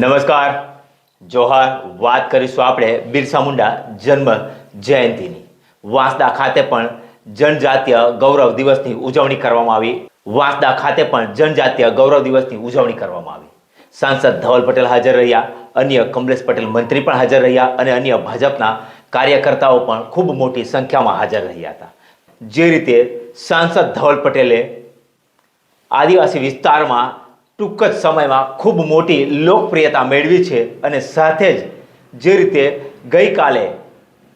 નમસ્કાર. જોહાર, વાત કરીશું આપણે બિરસા મુંડા જન્મ જયંતિની. વાંસદા ખાતે પણ જનજાતીય ગૌરવ દિવસની ઉજવણી કરવામાં આવી. વાંસદા ખાતે પણ જનજાતીય ગૌરવ દિવસની ઉજવણી કરવામાં આવી. સાંસદ ધવલ પટેલ હાજર રહ્યા, અન્ય કમલેશ પટેલ મંત્રી પણ હાજર રહ્યા અને અન્ય ભાજપના કાર્યકર્તાઓ પણ ખૂબ મોટી સંખ્યામાં હાજર રહ્યા હતા. જે રીતે સાંસદ ધવલ પટેલે આદિવાસી વિસ્તારમાં ટૂંક જ સમયમાં ખૂબ મોટી લોકપ્રિયતા મેળવી છે અને સાથે જ જે રીતે ગઈકાલે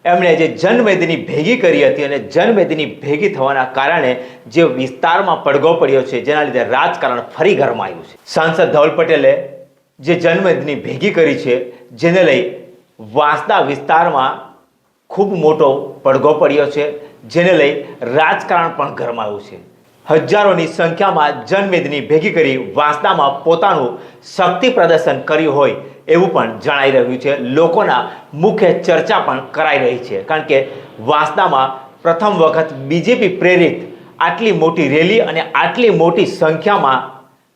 એમણે જે જનમેદની ભેગી કરી હતી અને જનમેદની ભેગી થવાના કારણે જે વિસ્તારમાં પડઘો પડ્યો છે, જેના લીધે રાજકારણ ફરી ગરમાયું છે. સાંસદ ધવલ પટેલે જે જનમેદની ભેગી કરી છે, જેને લઈ વાંસદા વિસ્તારમાં ખૂબ મોટો પડઘો પડ્યો છે, જેને લઈ રાજકારણ પણ ગરમાયું છે. હજારોની સંખ્યામાં જનમેદની ભેગી કરી વાંસદામાં પોતાનું શક્તિ પ્રદર્શન કર્યું હોય એવું પણ જણાઈ રહ્યું છે. લોકોના મુખ્ય ચર્ચા પણ કરાઈ રહી છે. કારણ કે વાંસદામાં પ્રથમ વખત બીજેપી પ્રેરિત આટલી મોટી રેલી અને આટલી મોટી સંખ્યામાં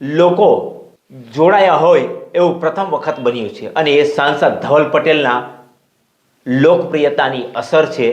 લોકો જોડાયા હોય એવું પ્રથમ વખત બન્યું છે. અને એ સાંસદ ધવલ પટેલના લોકપ્રિયતાની અસર છે.